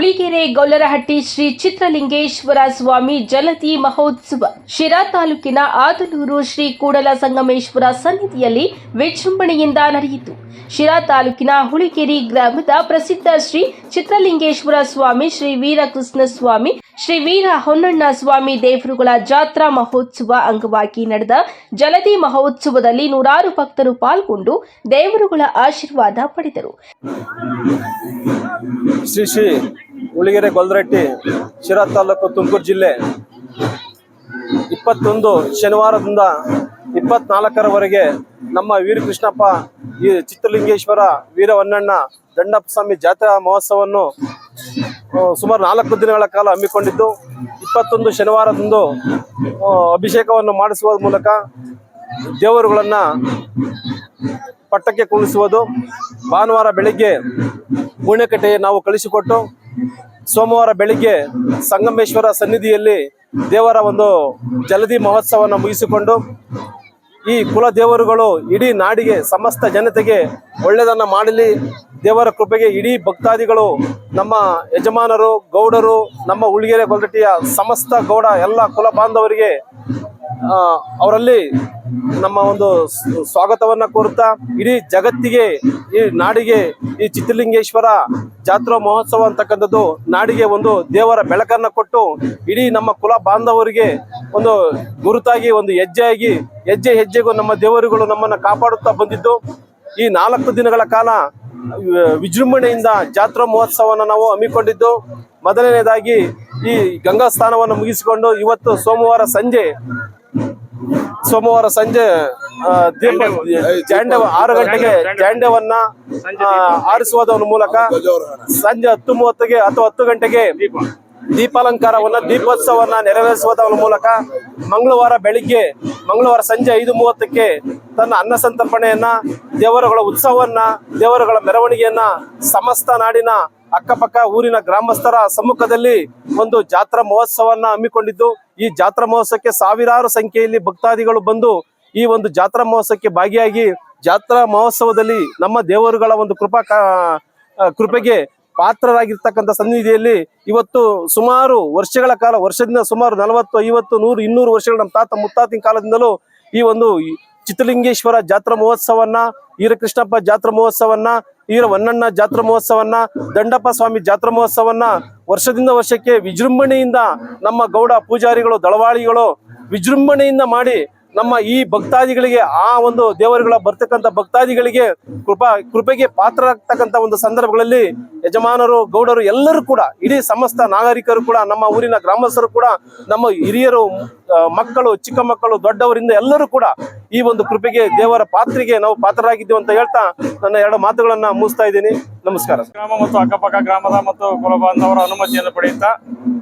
ಹುಳಿಗೆರೆ ಗೊಲ್ಲರಹಟ್ಟಿ ಶ್ರೀ ಚಿತ್ರಲಿಂಗೇಶ್ವರ ಸ್ವಾಮಿ ಜಲತಿ ಮಹೋತ್ಸವ. ಶಿರಾ ತಾಲೂಕಿನ ಆದಲೂರು ಶ್ರೀ ಕೂಡಲ ಸಂಗಮೇಶ್ವರ ಸನ್ನಿಧಿಯಲ್ಲಿ ವಿಜೃಂಭಣೆಯಿಂದ ನಡೆಯಿತು. ಶಿರಾ ತಾಲೂಕಿನ ಹುಳಿಗೆರೆ ಗ್ರಾಮದ ಪ್ರಸಿದ್ಧ ಶ್ರೀ ಚಿತ್ರಲಿಂಗೇಶ್ವರ ಸ್ವಾಮಿ ಶ್ರೀ ವೀರಕೃಷ್ಣ ಸ್ವಾಮಿ, ಶ್ರೀ ವೀರ ಹೊನ್ನಣ್ಣ ಸ್ವಾಮಿ ದೇವರುಗಳ ಜಾತ್ರಾ ಮಹೋತ್ಸವ ಅಂಗವಾಗಿ ನಡೆದ ಜಲದಿ ಮಹೋತ್ಸವದಲ್ಲಿ ನೂರಾರು ಭಕ್ತರು ಪಾಲ್ಗೊಂಡು ದೇವರುಗಳ ಆಶೀರ್ವಾದ ಪಡೆದರು. ಶ್ರೀ ಶ್ರೀ ಉಳಿಗೆರೆ ಗೊಲ್ದರಟ್ಟಿ ಶಿರಾ ತಾಲೂಕು ತುಮಕೂರು ಜಿಲ್ಲೆ. ಇಪ್ಪತ್ತೊಂದು ಶನಿವಾರದಿಂದ ಇಪ್ಪತ್ನಾಲ್ಕರವರೆಗೆ ನಮ್ಮ ವೀರಕೃಷ್ಣಪ್ಪ, ಈ ಚಿತ್ರಲಿಂಗೇಶ್ವರ ವೀರ ಹೊನ್ನಣ್ಣ ದಂಡಪ್ಪ ಸ್ವಾಮಿ ಜಾತ್ರಾ ಮಹೋತ್ಸವವನ್ನು ಸುಮಾರು ನಾಲ್ಕು ದಿನಗಳ ಕಾಲ ಹಮ್ಮಿಕೊಂಡಿದ್ದು, ಇಪ್ಪತ್ತೊಂದು ಶನಿವಾರದಂದು ಅಭಿಷೇಕವನ್ನು ಮಾಡಿಸುವ ಮೂಲಕ ದೇವರುಗಳನ್ನು ಪಟ್ಟಕ್ಕೆ ಕುಣಿಸುವುದು. ಭಾನುವಾರ ಬೆಳಿಗ್ಗೆ ಪುಣ್ಯಕಟ್ಟೆ ನಾವು ಕಳಿಸಿಕೊಟ್ಟು ಸೋಮವಾರ ಬೆಳಿಗ್ಗೆ ಸಂಗಮೇಶ್ವರ ಸನ್ನಿಧಿಯಲ್ಲಿ ದೇವರ ಒಂದು ಜಲದಿ ಮಹೋತ್ಸವವನ್ನು ಮುಗಿಸಿಕೊಂಡು ಈ ಕುಲ ದೇವರುಗಳು ಇಡೀ ನಾಡಿಗೆ ಸಮಸ್ತ ಜನತೆಗೆ ಒಳ್ಳೆಯದನ್ನು ಮಾಡಲಿ. ದೇವರ ಕೃಪೆಗೆ ಇಡೀ ಭಕ್ತಾದಿಗಳು, ನಮ್ಮ ಯಜಮಾನರು, ಗೌಡರು, ನಮ್ಮ ಉಳಿಗೆರೆ ಗೊಲ್ರಟ್ಟಿಯ ಸಮಸ್ತ ಗೌಡ ಎಲ್ಲ ಕುಲ ಬಾಂಧವರಿಗೆ ಅವರಲ್ಲಿ ನಮ್ಮ ಒಂದು ಸ್ವಾಗತವನ್ನ ಕೋರುತ್ತಾ ಇಡೀ ಜಗತ್ತಿಗೆ, ಈ ನಾಡಿಗೆ, ಈ ಚಿತ್ರಲಿಂಗೇಶ್ವರ ಜಾತ್ರಾ ಮಹೋತ್ಸವ ಅಂತಕ್ಕಂಥದ್ದು ನಾಡಿಗೆ ಒಂದು ದೇವರ ಬೆಳಕನ್ನ ಕೊಟ್ಟು ಇಡೀ ನಮ್ಮ ಕುಲ ಬಾಂಧವರಿಗೆ ಒಂದು ಗುರುತಾಗಿ, ಒಂದು ಹೆಜ್ಜೆಯಾಗಿ, ಹೆಜ್ಜೆ ಹೆಜ್ಜೆಗೂ ನಮ್ಮ ದೇವರುಗಳು ನಮ್ಮನ್ನ ಕಾಪಾಡುತ್ತಾ ಬಂದಿದ್ದು. ಈ ನಾಲ್ಕು ದಿನಗಳ ಕಾಲ ವಿಜೃಂಭಣೆಯಿಂದ ಜಾತ್ರಾ ಮಹೋತ್ಸವವನ್ನು ನಾವು ಹಮ್ಮಿಕೊಂಡಿದ್ದು. ಮೊದಲನೇದಾಗಿ ಈ ಗಂಗಾ ಸ್ನಾನವನ್ನು ಮುಗಿಸಿಕೊಂಡು ಇವತ್ತು ಸೋಮವಾರ ಸಂಜೆ ಸೋಮವಾರ ಸಂಜೆ ದೀಪ ಜಾಂಡವ, ಆರು ಗಂಟೆಗೆ ಜಾಂಡವನ್ನ ಆರಿಸುವುದರ ಮೂಲಕ ಸಂಜೆ ಹತ್ತು ಮೂವತ್ತಿಗೆ ಅಥವಾ ಹತ್ತು ಗಂಟೆಗೆ ದೀಪಾಲಂಕಾರವನ್ನ, ದೀಪೋತ್ಸವವನ್ನ ನೆರವೇರಿಸುವುದರ ಮೂಲಕ ಮಂಗಳವಾರ ಬೆಳಿಗ್ಗೆ, ಮಂಗಳವಾರ ಸಂಜೆ ಐದು ಮೂವತ್ತಕ್ಕೆ ತನ್ನ ಅನ್ನ ಸಂತರ್ಪಣೆಯನ್ನ, ದೇವರುಗಳ ಉತ್ಸವವನ್ನ, ದೇವರುಗಳ ಮೆರವಣಿಗೆಯನ್ನ, ಸಮಸ್ತ ನಾಡಿನ ಅಕ್ಕಪಕ್ಕ ಊರಿನ ಗ್ರಾಮಸ್ಥರ ಸಮ್ಮುಖದಲ್ಲಿ ಒಂದು ಜಾತ್ರಾ ಮಹೋತ್ಸವವನ್ನ ಹಮ್ಮಿಕೊಂಡಿದ್ದು, ಈ ಜಾತ್ರಾ ಮಹೋತ್ಸವಕ್ಕೆ ಸಾವಿರಾರು ಸಂಖ್ಯೆಯಲ್ಲಿ ಭಕ್ತಾದಿಗಳು ಬಂದು ಈ ಒಂದು ಜಾತ್ರಾ ಮಹೋತ್ಸವಕ್ಕೆ ಭಾಗಿಯಾಗಿ ಜಾತ್ರಾ ಮಹೋತ್ಸವದಲ್ಲಿ ನಮ್ಮ ದೇವರುಗಳ ಒಂದು ಕೃಪಾ ಕೃಪೆಗೆ ಪಾತ್ರರಾಗಿರ್ತಕ್ಕಂಥ ಸನ್ನಿಧಿಯಲ್ಲಿ ಇವತ್ತು ಸುಮಾರು ವರ್ಷಗಳ ಕಾಲ, ವರ್ಷದಿಂದ ಸುಮಾರು ನಲವತ್ತು, ಐವತ್ತು, ನೂರು, ಇನ್ನೂರು ವರ್ಷಗಳ ನಮ್ಮ ತಾತ ಮುತ್ತಾತಿನ ಕಾಲದಿಂದಲೂ ಈ ಒಂದು ಚಿತ್ರಲಿಂಗೇಶ್ವರ ಜಾತ್ರಾ ಮಹೋತ್ಸವನ್ನ ವೀರಕೃಷ್ಣಪ್ಪ ಜಾತ್ರಾ ಮಹೋತ್ಸವನ್ನ ವೀರ ಹೊನ್ನಣ್ಣ ಜಾತ್ರಾ ಮಹೋತ್ಸವನ್ನ, ದಂಡಪ್ಪ ಸ್ವಾಮಿ ಜಾತ್ರಾ ಮಹೋತ್ಸವನ್ನ ವರ್ಷದಿಂದ ವರ್ಷಕ್ಕೆ ವಿಜೃಂಭಣೆಯಿಂದ ನಮ್ಮ ಗೌಡ ಪೂಜಾರಿಗಳು, ದಳವಾಳಿಗಳು ವಿಜೃಂಭಣೆಯಿಂದ ಮಾಡಿ ನಮ್ಮ ಈ ಭಕ್ತಾದಿಗಳಿಗೆ, ಆ ಒಂದು ದೇವರುಗಳ ಬರ್ತಕ್ಕಂಥ ಭಕ್ತಾದಿಗಳಿಗೆ ಕೃಪಾ, ಕೃಪೆಗೆ ಪಾತ್ರರಾಗ್ತಕ್ಕಂಥ ಒಂದು ಸಂದರ್ಭಗಳಲ್ಲಿ ಯಜಮಾನರು, ಗೌಡರು ಎಲ್ಲರೂ ಕೂಡ, ಇಡೀ ಸಮಸ್ತ ನಾಗರಿಕರು ಕೂಡ, ನಮ್ಮ ಊರಿನ ಗ್ರಾಮಸ್ಥರು ಕೂಡ, ನಮ್ಮ ಹಿರಿಯರು ಮಕ್ಕಳು, ಚಿಕ್ಕ ಮಕ್ಕಳು, ದೊಡ್ಡವರಿಂದ ಎಲ್ಲರೂ ಕೂಡ ಈ ಒಂದು ಕೃಪೆಗೆ, ದೇವರ ಪಾತ್ರಿಗೆ ನಾವು ಪಾತ್ರರಾಗಿದ್ದೇವೆ ಅಂತ ಹೇಳ್ತಾ ನನ್ನ ಎರಡು ಮಾತುಗಳನ್ನ ಮುಗಿಸ್ತಾ ಇದ್ದೀನಿ. ನಮಸ್ಕಾರ ಗ್ರಾಮ ಮತ್ತು ಅಕ್ಕಪಕ್ಕ ಗ್ರಾಮದ ಮತ್ತು ಕುಲ ಬಾಂಧವರ ಅನುಮತಿಯನ್ನು ಪಡೆಯುತ್ತಾ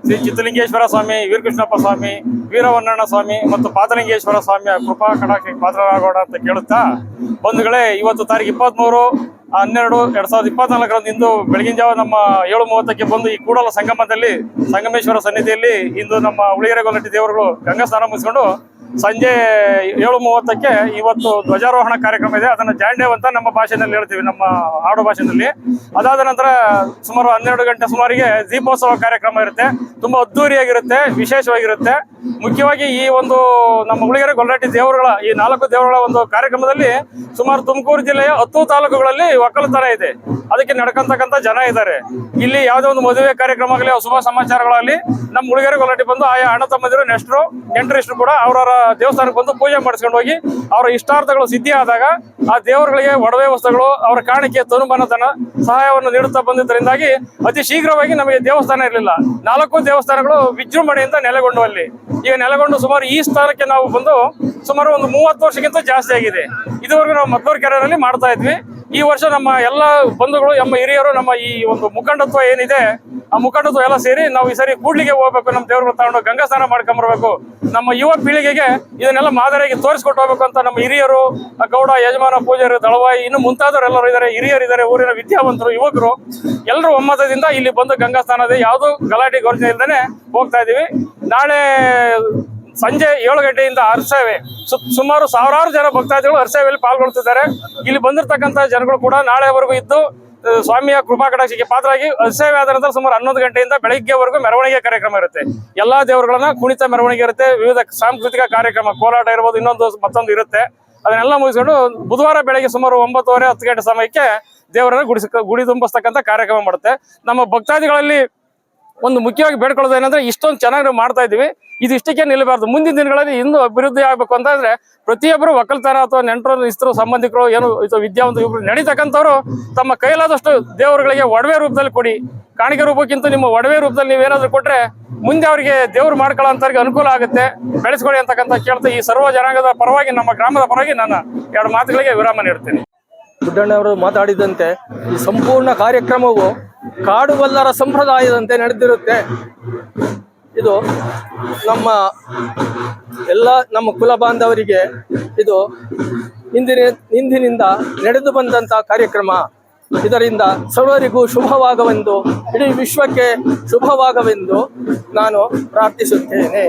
ಶ್ರೀ ಚಿತ್ರಲಿಂಗೇಶ್ವರ ಸ್ವಾಮಿ, ವೀರಕೃಷ್ಣಪ್ಪ ಸ್ವಾಮಿ ವೀರವನ್ನಣ್ಣ ಸ್ವಾಮಿ ಮತ್ತು ಪಾತಲಿಂಗೇಶ್ವರ ಸ್ವಾಮಿಯ ಕೃಪಾ ಕಟಾಕ್ಷಕ್ಕೆ ಪಾತ್ರರಾಗೋಣ ಅಂತ ಕೇಳುತ್ತಾ ಬಂಧುಗಳೇ, ಇವತ್ತು ತಾರೀಕು ಇಪ್ಪತ್ಮೂರು ಹನ್ನೆರಡು, ಎರಡ್ ಸಾವಿರದ ಇಪ್ಪತ್ನಾಲ್ಕರಂದು ಇಂದು ಬೆಳಗಿನ ಜಾವ ನಮ್ಮ ಏಳು ಮೂವತ್ತಕ್ಕೆ ಬಂದು ಈ ಕೂಡಲ ಸಂಗಮದಲ್ಲಿ ಸಂಗಮೇಶ್ವರ ಸನ್ನಿಧಿಯಲ್ಲಿ ಇಂದು ನಮ್ಮ ಉಳಿಗೆರೆ ಗೊಲ್ಲಟ್ಟಿ ದೇವರುಗಳು ಗಂಗಾ ಸ್ನಾನ ಮುಗಿಸ್ಕೊಂಡು ಸಂಜೆ ಏಳು ಮೂವತ್ತಕ್ಕೆ ಇವತ್ತು ಧ್ವಜಾರೋಹಣ ಕಾರ್ಯಕ್ರಮ ಇದೆ. ಅದನ್ನು ಜಾಂಡೇವ್ ಅಂತ ನಮ್ಮ ಭಾಷೆಯಲ್ಲಿ ಹೇಳ್ತೀವಿ, ನಮ್ಮ ಆಡು ಭಾಷೆಯಲ್ಲಿ. ಅದಾದ ನಂತರ ಸುಮಾರು ಹನ್ನೆರಡು ಗಂಟೆ ಸುಮಾರಿಗೆ ದೀಪೋತ್ಸವ ಕಾರ್ಯಕ್ರಮ ಇರುತ್ತೆ. ತುಂಬಾ ಅದ್ದೂರಿಯಾಗಿರುತ್ತೆ, ವಿಶೇಷವಾಗಿರುತ್ತೆ. ಮುಖ್ಯವಾಗಿ ಈ ಒಂದು ನಮ್ಮ ಹುಳಿಗೆರೆ ಗೊಲ್ಲಾಟಿ ದೇವರುಗಳ, ಈ ನಾಲ್ಕು ದೇವರುಗಳ ಒಂದು ಕಾರ್ಯಕ್ರಮದಲ್ಲಿ ಸುಮಾರು ತುಮಕೂರು ಜಿಲ್ಲೆಯ ಹತ್ತು ತಾಲೂಕುಗಳಲ್ಲಿ ಒಕ್ಕಲುತನ ಇದೆ. ಅದಕ್ಕೆ ನಡ್ಕೊಂತಕ್ಕಂಥ ಜನ ಇದ್ದಾರೆ. ಇಲ್ಲಿ ಯಾವುದೇ ಒಂದು ಮದುವೆ ಕಾರ್ಯಕ್ರಮ ಆಗಲಿ ಶುಭ ಸಮಾಚಾರಗಳಲ್ಲಿ ನಮ್ಮ ಉಳಿಗೆರೆ ಗೊಲ್ಲಾಟಿ ಬಂದು ಆಯಾ ಅಣ್ಣ ತಮ್ಮಂದಿರು, ನೆಸ್ಟ್ರು ಎಂಟ್ರಿಸ್ಟ್ರು ಕೂಡ ಅವರವರ ದೇವಸ್ಥಾನಕ್ಕೆ ಬಂದು ಪೂಜೆ ಮಾಡಿಸ್ಕೊಂಡು ಹೋಗಿ ಅವರ ಇಷ್ಟಾರ್ಥಗಳು ಸಿದ್ಧಿ ಆದಾಗ ಆ ದೇವರುಗಳಿಗೆ ಒಡವೆ ವಸ್ತುಗಳು ಅವರ ಕಾಣಿಕೆ ತನುಮನತನ ಸಹಾಯವನ್ನು ನೀಡುತ್ತಾ ಬಂದಿದ್ದರಿಂದಾಗಿ ಅತಿ ಶೀಘ್ರವಾಗಿ ನಮಗೆ ದೇವಸ್ಥಾನ ಇರಲಿಲ್ಲ. ನಾಲ್ಕು ದೇವಸ್ಥಾನಗಳು ವಿಜೃಂಭಣೆಯಿಂದ ನೆಲೆಗೊಂಡು ಅಲ್ಲಿ. ಈಗ ನೆಲೆಗೊಂಡು ಸುಮಾರು ಈ ಸ್ಥಾನಕ್ಕೆ ನಾವು ಬಂದು ಸುಮಾರು ಒಂದು ಮೂವತ್ತು ವರ್ಷಕ್ಕಿಂತ ಜಾಸ್ತಿ ಆಗಿದೆ. ಇದುವರೆಗೂ ನಾವು ಮದ್ದೂರು ಕೆರೆಯಲ್ಲಿ ಮಾಡ್ತಾ ಇದ್ವಿ. ಈ ವರ್ಷ ನಮ್ಮ ಎಲ್ಲ ಬಂಧುಗಳು, ನಮ್ಮ ಹಿರಿಯರು, ನಮ್ಮ ಈ ಒಂದು ಮುಖಂಡತ್ವ ಏನಿದೆ ಆ ಮುಖಂಡರು ಎಲ್ಲ ಸೇರಿ ನಾವು ಈ ಸರಿ ಕೂಡ್ಲಿಗೆ ಹೋಗ್ಬೇಕು. ನಮ್ಮ ದೇವ್ರ ತಗೊಂಡು ಗಂಗಾ ಸ್ನಾನ ಮಾಡ್ಕೊಂಬರ್ಬೇಕು. ನಮ್ಮ ಯುವ ಪೀಳಿಗೆಗೆ ಇದನ್ನೆಲ್ಲ ಮಾದರಿಯಾಗಿ ತೋರಿಸ್ಕೊಟ್ಟು ಹೋಗ್ಬೇಕು ಅಂತ ನಮ್ಮ ಹಿರಿಯರು ಗೌಡ, ಯಜಮಾನ, ಪೂಜಾರಿ, ದಳವಾಯಿ, ಇನ್ನು ಮುಂತಾದವರೆಲ್ಲರೂ ಇದ್ದಾರೆ ಹಿರಿಯರು ಇದ್ದಾರೆ ಊರಿನ ವಿದ್ಯಾವಂತರು, ಯುವಕರು. ಎಲ್ಲರೂ ಒಮ್ಮತದಿಂದ ಇಲ್ಲಿ ಬಂದು ಗಂಗಾ ಸ್ನಾನದ ಯಾವುದು ಗಲಾಟೆ ಘೋಷಣೆ ಇಲ್ದೇನೆ ಹೋಗ್ತಾ ಇದೀವಿ. ನಾಳೆ ಸಂಜೆ ಏಳು ಗಂಟೆಯಿಂದ ಅರ್ಸೇವೆ. ಸುಮಾರು ಸಾವಿರಾರು ಜನ ಭಕ್ತಾದಿಗಳು ಅರ್ಸೇವೆಯಲ್ಲಿ ಪಾಲ್ಗೊಳ್ತಿದ್ದಾರೆ. ಇಲ್ಲಿ ಬಂದಿರತಕ್ಕಂತ ಜನಗಳು ಕೂಡ ನಾಳೆವರೆಗೂ ಇದ್ದು ಸ್ವಾಮಿಯ ಕೃಪಾ ಕಟಾಕ್ಷಕ್ಕೆ ಪಾತ್ರರಾಗಿ ಆದ ನಂತರ ಸುಮಾರು ಹನ್ನೊಂದು ಗಂಟೆಯಿಂದ ಬೆಳಗ್ಗೆವರೆಗೂ ಮೆರವಣಿಗೆ ಕಾರ್ಯಕ್ರಮ ಇರುತ್ತೆ. ಎಲ್ಲಾ ದೇವರುಗಳನ್ನ ಕುಣಿತ ಮೆರವಣಿಗೆ ಇರುತ್ತೆ. ವಿವಿಧ ಸಾಂಸ್ಕೃತಿಕ ಕಾರ್ಯಕ್ರಮ, ಕೋಲಾಟ ಇರ್ಬೋದು, ಇನ್ನೊಂದು ಮತ್ತೊಂದು ಇರುತ್ತೆ. ಅದನ್ನೆಲ್ಲ ಮುಗಿಸ್ಕೊಂಡು ಬುಧವಾರ ಬೆಳಗ್ಗೆ ಸುಮಾರು ಒಂಬತ್ತುವರೆ ಹತ್ತು ಗಂಟೆ ಸಮಯಕ್ಕೆ ದೇವರನ್ನ ಗುಡಿಸ, ಗುಡಿ ತುಂಬಿಸ್ತಕ್ಕಂಥ ಕಾರ್ಯಕ್ರಮ ಮಾಡುತ್ತೆ. ನಮ್ಮ ಭಕ್ತಾದಿಗಳಲ್ಲಿ ಒಂದು ಮುಖ್ಯವಾಗಿ ಬೇಡ್ಕೊಳ್ಳೋದು ಏನಂದ್ರೆ ಇಷ್ಟೊಂದು ಚೆನ್ನಾಗಿ ನಾವು ಮಾಡ್ತಾ ಇದೀವಿ ಇದು ಇಷ್ಟಕ್ಕೆ ನಿಲ್ಲಬಾರ್ದು. ಮುಂದಿನ ದಿನಗಳಲ್ಲಿ ಇನ್ನೂ ಅಭಿವೃದ್ಧಿ ಆಗ್ಬೇಕು ಅಂತಂದ್ರೆ ಪ್ರತಿಯೊಬ್ಬರು ಒಕ್ಕಲ್ತನ ಅಥವಾ ನೆಂಟರು, ಇಸ್ತರು, ಸಂಬಂಧಿಕರು, ಏನು ವಿದ್ಯಾವಂತ ಇಬ್ರು ನಡೀತಕ್ಕಂಥವ್ರು ತಮ್ಮ ಕೈಲಾದಷ್ಟು ದೇವರುಗಳಿಗೆ ಒಡವೆ ರೂಪದಲ್ಲಿ ಕೊಡಿ. ಕಾಣಿಕೆ ರೂಪಕ್ಕಿಂತ ನಿಮ್ಮ ಒಡವೆ ರೂಪದಲ್ಲಿ ನೀವೇನಾದ್ರೂ ಕೊಟ್ರೆ ಮುಂದೆ ಅವರಿಗೆ ದೇವ್ರು ಮಾಡ್ಕೊಳ್ಳೋ ಅಂತವ್ರಿಗೆ ಅನುಕೂಲ ಆಗುತ್ತೆ. ಬೆಳೆಸ್ಕೊಳ್ಳಿ ಅಂತಕ್ಕಂಥ ಕೇಳ್ತಾ ಈ ಸರ್ವ ಜನಾಂಗದ ಪರವಾಗಿ, ನಮ್ಮ ಗ್ರಾಮದ ಪರವಾಗಿ ನಾನು ಎರಡು ಮಾತುಗಳಿಗೆ ವಿರಾಮ ನೀಡ್ತೀನಿ. ಗುಡ್ಡಣ್ಣವರು ಮಾತಾಡಿದಂತೆ ಈ ಸಂಪೂರ್ಣ ಕಾರ್ಯಕ್ರಮವು ಕಾಡುಗೊಲ್ಲರ ಸಂಪ್ರದಾಯದಂತೆ ನಡೆದಿರುತ್ತೆ. ಇದು ನಮ್ಮ ಎಲ್ಲ ನಮ್ಮ ಕುಲ ಬಾಂಧವರಿಗೆ ಇದು ಹಿಂದಿನ ಹಿಂದಿನಿಂದ ನಡೆದು ಬಂದಂತಹ ಕಾರ್ಯಕ್ರಮ. ಇದರಿಂದ ಸರ್ವರಿಗೂ ಶುಭವಾಗವೆಂದು, ಇಡೀ ವಿಶ್ವಕ್ಕೆ ಶುಭವಾಗವೆಂದು ನಾನು ಪ್ರಾರ್ಥಿಸುತ್ತೇನೆ.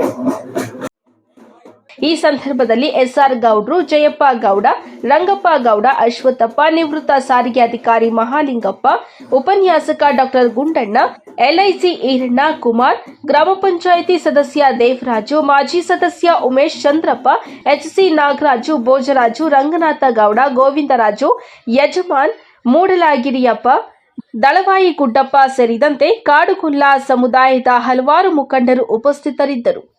ಈ ಸಂದರ್ಭದಲ್ಲಿ ಎಸ್ಆರ್ ಗೌಡ್ರು, ಜಯಪ್ಪ ಗೌಡ, ರಂಗಪ್ಪ ಗೌಡ, ಅಶ್ವತ್ಥಪ್ಪ, ನಿವೃತ್ತ ಸಾರಿಗೆ ಅಧಿಕಾರಿ ಮಹಾಲಿಂಗಪ್ಪ, ಉಪನ್ಯಾಸಕ ಡಾಕ್ಟರ್ ಗುಂಡಣ್ಣ, ಎಲ್ಐಸಿ ಈರಣ್ಣ ಕುಮಾರ್, ಗ್ರಾಮ ಪಂಚಾಯಿತಿ ಸದಸ್ಯ ದೇವರಾಜು, ಮಾಜಿ ಸದಸ್ಯ ಉಮೇಶ್ ಚಂದ್ರಪ್ಪ, ಎಚ್ಸಿ ನಾಗರಾಜು, ಭೋಜರಾಜು, ರಂಗನಾಥ ಗೌಡ, ಗೋವಿಂದರಾಜು, ಯಜಮಾನ್ ಮೂಡಲಾಗಿರಿಯಪ್ಪ, ದಳವಾಯಿ ಗುಡ್ಡಪ್ಪ ಸೇರಿದಂತೆ ಕಾಡುಕುಲ್ಲ ಸಮುದಾಯದ ಹಲವಾರು ಮುಖಂಡರು ಉಪಸ್ಥಿತರಿದ್ದರು.